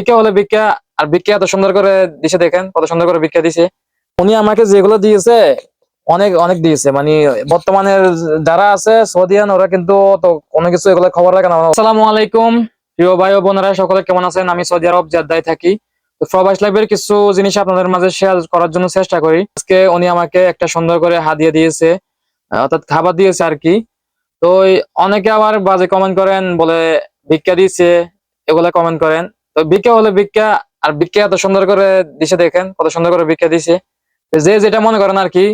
ভিক্ষা হলে ভিক্ষা, আর ভিক্ষা এত সুন্দর করে দিছে দেখেন, কত সুন্দর করে ভিক্ষা দিছে। উনি আমাকে যেগুলো দিয়েছে, অনেক অনেক দিয়েছে। মানে বর্তমানে যারা আছে সৌদিয়ান ওরা কিন্তু কোনো কিছু এগুলো খবর রাখে না। আসসালামু আলাইকুম। প্রিয় ভাই ও বোনেরা, সকলে কেমন আছেন? আমি সৌদি আরব, জেদ্দায় থাকি। প্রবাস লাইফের কিছু জিনিস আপনাদের মাঝে শেয়ার করার জন্য চেষ্টা করি। আজকে উনি আমাকে একটা সুন্দর করে হাদিয়া দিয়েছে, অর্থাৎ খাবার দিয়েছে আর কি। তো অনেকে আবার বাজে কমেন্ট করেন, বলে, ভিক্ষা দিয়েছে। এগুলা কমেন্ট করেন। তো ভিক্ষা হলে ভিক্ষা, আর ভিক্ষা এত সুন্দর করে দিছে দেখেন, কত সুন্দর করে ভিক্ষা দিছে। যে যেটা মনে করেন আর কি,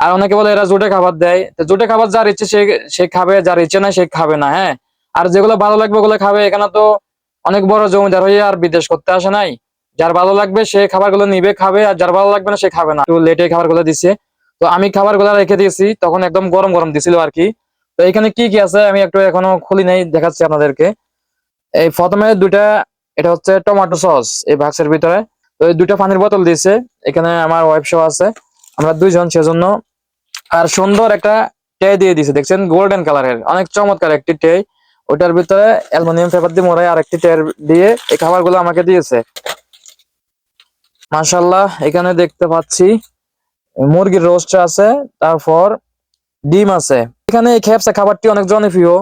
আর অনেকে বলে এরা জুটে খাবার দেয়। তো জোটে খাবার যার ইচ্ছে, সে সে খাবে, যার ইচ্ছে না সে খাবে না হ্যাঁ। আর যেগুলো ভালো লাগবে ওগুলো খাবে। এখানে তো অনেক বড় জমিদার হয়ে আর বিদেশ করতে আসে নাই। যার ভালো লাগবে, সে খাবারগুলো নিবে, খাবে, আর যার ভালো লাগবে না, সে খাবে না। একটু লেটে খাবারগুলো দিছে। তো আমি খাবারগুলো রেখে দিয়েছি, তখন একদম গরম গরম দিছিল আর কি। তো এখানে কি কি আছে, আমি একটু এখনও খুলি নাই, দেখাচ্ছি আপনাদেরকে। এই প্রথমে দুইটা এটা হচ্ছে টমেটো সস এই বাক্সের ভিতরে। তো এই দুইটা পানির বোতল দিয়েছে। এখানে আমার ওয়াইফ সহ আছে। আমরা দুইজন সেজন্য। আর সুন্দর একটা টে দিয়ে দিয়েছে, দেখছেন? গোল্ডেন কালারের অনেক চমৎকার একটি টে ওটার ভিতরে অ্যালুমিনিয়াম পেপার দিয়ে মোড়াই আর একটি টের দিয়ে এই খাবারগুলো আমাকে দিয়েছে। মাশাল্লাহ এখানে দেখতে পাচ্ছি মুরগির রোস্ট আছে, তারপর ডিম আছে। এখানে খেপসা খাবারটি অনেক জনপ্রিয়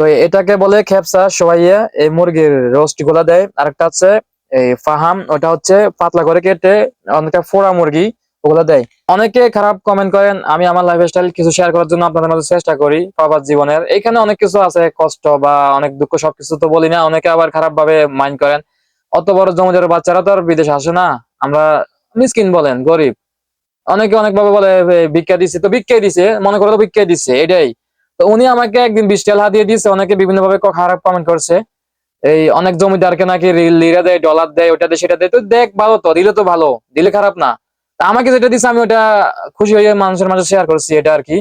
তো এটাকে বলে খেপসা সবাইয়া এই মুরগির রোস্টগুলা দেয়। আরেকটা আছে এই ফাহাম, ওটা হচ্ছে পাতলা করে কেটে অনেকটা ফোড়া মুরগি ওগুলা দেয়। অনেকে খারাপ কমেন্ট করেন, আমি আমার লাইফ স্টাইল কিছু শেয়ার করার জন্য আপনাদের মাঝে চেষ্টা করি প্রবাস জীবনের। এখানে অনেক কিছু আছে, কষ্ট বা অনেক দুঃখ সবকিছু তো বলি না, অনেকে আবার খারাপ ভাবে মাইন্ড করেন। অত বড় জমিদার বাচ্চারা তো আর বিদেশে আসে না, আমরা মিসকিন বলেন, গরিব। অনেকে অনেক ভাবে বলে ভিক্ষা দিচ্ছে তো ভিক্ষাই দিছে, মনে করে তো ভিক্ষাই দিচ্ছে এটাই। তো উনি আমাকে একদিন বিশ টাকা দিয়ে দিয়েছে অনেকে বিভিন্ন ভাবে খারাপ কমেন্ট করছে। এই অনেক জমিদারকে নাকি লিরা দেয়, ডলার দেয়, ওটা দেয়, সেটা দেয়। তো দেখ ভালো তো, দিলে তো ভালো, দিলে খারাপ না। আমাকে যেটা দিচ্ছে আমি ওটা খুশি হয়ে মানুষের মাঝে শেয়ার করছি, এটা আর কি।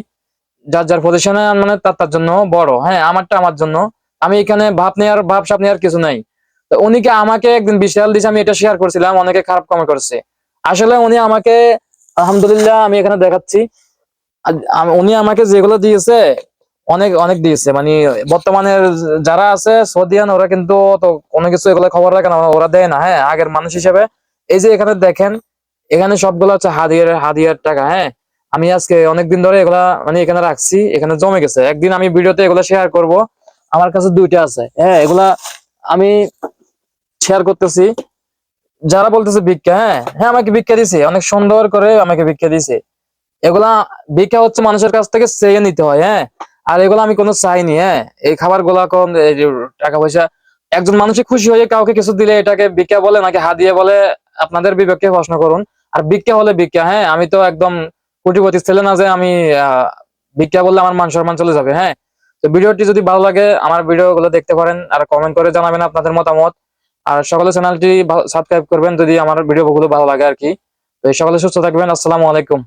যার যার পজিশনে মানে তার তার জন্য বড়। হ্যাঁ আমারটা আমার জন্য। আমি এখানে ভাব নেওয়ার ভাব সাপ নেওয়ার কিছু নাই। তো উনিকে আমাকে একদিন বিশাল দিছে, আমি এটা শেয়ার করছিলাম, অনেকে খারাপ কমেন্ট করছে। আসলে উনি আমাকে, আলহামদুলিল্লাহ, আমি এখানে দেখাচ্ছি। উনি আমাকে যেগুলো দিয়েছে অনেক অনেক দিয়েছে। মানে বর্তমানে যারা আছে সৌদিয়ান ওরা কিন্তু কোনো কিছু এগুলো খবর রাখে না, ওরা দেয় না হ্যাঁ আগের মানুষ হিসেবে। এই যে এখানে দেখেন, এখানে সবগুলো হচ্ছে হাদিয়ার হাদিয়ার টাকা হ্যাঁ। আমি আজকে অনেকদিন ধরে এগুলা মানে এখানে রাখছি, এখানে জমে গেছে। একদিন আমি ভিডিওতে এগুলা শেয়ার করব, আমার কাছে দুইটা আছে হ্যাঁ এগুলা আমি শেয়ার করতেছি। যারা বলতেছে ভিক্ষা হ্যাঁ হ্যাঁ আমাকে ভিক্ষা দিছে, অনেক সুন্দর করে আমাকে ভিক্ষা দিছে। এগুলা ভিক্ষা হচ্ছে মানুষের কাছ থেকে চেয়ে নিতে হয় হ্যাঁ। আর এগুলো আমি কোনো চাইনি হ্যাঁ? এই খাবারগুলা কোন টাকা পয়সা, একজন মানুষের খুশি হয়ে কাউকে কিছু দিলে এটাকে ভিক্ষা বলে নাকি হাদিয়ে বলে, আপনাদের বিবেককে প্রশ্ন করুন। আর ভিক্ষা হলে ভিক্ষা হ্যাঁ? আমি তো একদম কোটিপতি, ছেলে না যে আমি ভিক্ষা বললে আমার মান সম্মান চলে যাবে হ্যাঁ? তো ভিডিওটি যদি ভালো লাগে, আমার ভিডিও গুলো দেখতে পারেন আর কমেন্ট করে জানাবেন আপনাদের মতামত। আর সকলে চ্যানেলটি সাবস্ক্রাইব করবেন যদি আমার ভিডিও গুলো ভালো লাগে আর কি। সকলে সুস্থ থাকবেন, আসসালামু আলাইকুম।